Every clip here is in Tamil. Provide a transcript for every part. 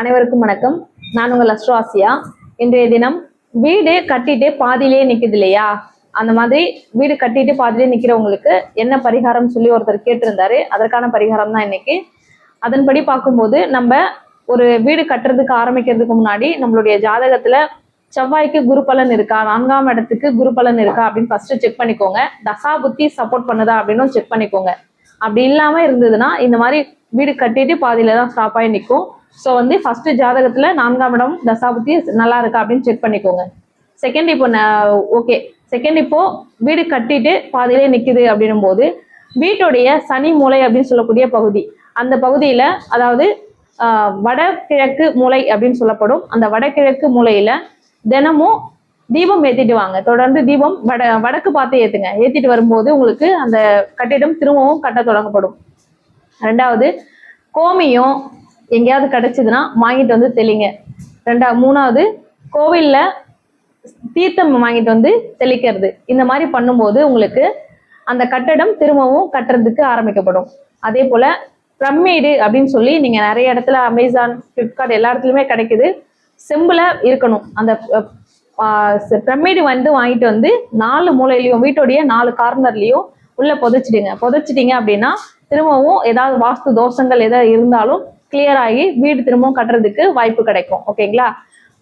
அனைவருக்கும் வணக்கம். நான் உங்கள் அஸ்ட்ராசியா இன்றைய தினம் வீடு கட்டிட்டு பாதியிலே நிக்குது இல்லையா? அந்த மாதிரி வீடு கட்டிட்டு பாதியிலே நிக்கிறவங்களுக்கு என்ன பரிகாரம் சொல்லி ஒருத்தர் கேட்டிருந்தாரு. அதற்கான பரிகாரம் தான் இன்னைக்கு. அதன்படி பார்க்கும்போது நம்ம ஒரு வீடு கட்டுறதுக்கு ஆரம்பிக்கிறதுக்கு முன்னாடி நம்மளுடைய ஜாதகத்துல செவ்வாய்க்கு குரு பலன் இருக்கா? நான்காம் இடத்துக்கு குரு பலன் இருக்கா? அப்படின்னு ஃபர்ஸ்ட் செக் பண்ணிக்கோங்க. தசா புத்தி சப்போர்ட் பண்ணுதா அப்படின்னு செக் பண்ணிக்கோங்க. அப்படி இல்லாம இருந்ததுன்னா இந்த மாதிரி வீடு கட்டிட்டு பாதியில தான் ஸ்டாப் ஆகி நிற்கும். ஸோ வந்து ஃபர்ஸ்ட் ஜாதகத்துல நான்காம் இடம் தசாபுத்தி நல்லா இருக்கா அப்படின்னு செக் பண்ணிக்கோங்க. செகண்ட் இப்போ ஓகே செகண்ட் இப்போ வீடு கட்டிட்டு பாதியிலே நிக்குது அப்படின்னும் போது வீட்டுடைய சனி மூலை அப்படின்னு சொல்லக்கூடிய பகுதி அந்த பகுதியில அதாவது வடகிழக்கு மூலை அப்படின்னு சொல்லப்படும். அந்த வடகிழக்கு மூலையில தினமும் தீபம் ஏத்திட்டு வாங்க தொடர்ந்து தீபம் வட வடக்கு பார்த்து ஏத்துங்க. ஏத்திட்டு வரும்போது உங்களுக்கு அந்த கட்டிடம் திரும்பவும் கட்ட தொடங்கப்படும். ரெண்டாவது கோமியம் எங்கேயாவது கிடைச்சதுன்னா வாங்கிட்டு வந்து தெளிங்க. ரெண்டா மூணாவது கோவில்ல தீர்த்தம் வாங்கிட்டு வந்து தெளிக்கிறது. இந்த மாதிரி பண்ணும்போது உங்களுக்கு அந்த கட்டடம் திரும்பவும் கட்டுறதுக்கு ஆரம்பிக்கப்படும். அதே போல பிரம்மேடு அப்படின்னு சொல்லி நீங்க நிறைய இடத்துல அமேசான் ஃப்ளிப்கார்ட் எல்லா இடத்துலயுமே கிடைக்குது. செம்புல இருக்கணும். அந்த பிரமிடு வந்து வாங்கிட்டு வந்து நாலு மூலையிலையும் வீட்டுடைய நாலு கார்னர்லயும் உள்ள புதைச்சிடுங்க. புதைச்சிட்டீங்க அப்படின்னா திரும்பவும் ஏதாவது வாஸ்து தோஷங்கள் எதாவது இருந்தாலும் கிளியர் ஆகி வீடு திரும்பவும் கட்டுறதுக்கு வாய்ப்பு கிடைக்கும். ஓகேங்களா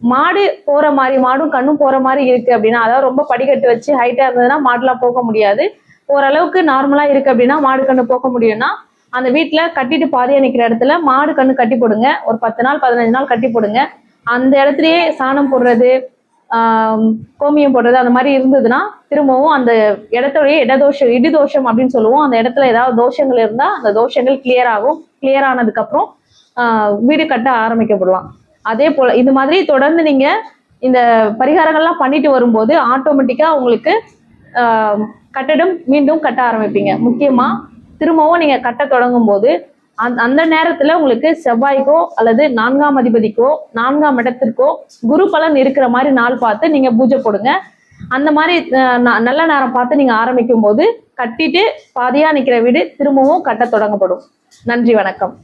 மாடு போற மாதிரி மாடும் கண்ணும் போற மாதிரி இருக்கு அப்படின்னா அதாவது ரொம்ப படிக்கட்டு வச்சு ஹைட்டா இருந்ததுன்னா மாடுலாம் போக முடியாது. ஓரளவுக்கு நார்மலா இருக்கு அப்படின்னா மாடு கண்ணு போக முடியும்னா அந்த வீட்டுல கட்டிட்டு பாதியா நிக்கிற இடத்துல மாடு கண்ணு கட்டி போடுங்க. ஒரு பத்து நாள் பதினஞ்சு நாள் கட்டி போடுங்க. அந்த இடத்துலயே சாணம் போடுறது ஆஹ் கோமியம் போடுறது அந்த மாதிரி இருந்ததுன்னா திரும்பவும் அந்த இடத்துடைய இடதோஷம் இடிதோஷம் அப்படின்னு சொல்லுவோம். அந்த இடத்துல ஏதாவது தோஷங்கள் இருந்தா அந்த தோஷங்கள் கிளியர் ஆகும். கிளியர் ஆனதுக்கு அப்புறம் வீடு கட்ட ஆரம்பிக்கப்படலாம். அதே போல் இது மாதிரி தொடர்ந்து நீங்கள் இந்த பரிகாரங்கள்லாம் பண்ணிட்டு வரும்போது ஆட்டோமேட்டிக்காக உங்களுக்கு கட்டடம் மீண்டும் கட்ட ஆரம்பிப்பீங்க. முக்கியமாக திரும்பவும் நீங்கள் கட்ட தொடங்கும் போது அந்த அந்த உங்களுக்கு செவ்வாய்க்கோ அல்லது நான்காம் அதிபதிக்கோ நான்காம் இடத்திற்கோ குரு பலன் இருக்கிற மாதிரி நாள் பார்த்து நீங்கள் பூஜை போடுங்க. அந்த மாதிரி நல்ல நேரம் பார்த்து நீங்கள் ஆரம்பிக்கும் போது கட்டிட்டு பாதியாக நிற்கிற வீடு திரும்பவும் கட்ட தொடங்கப்படும். நன்றி வணக்கம்.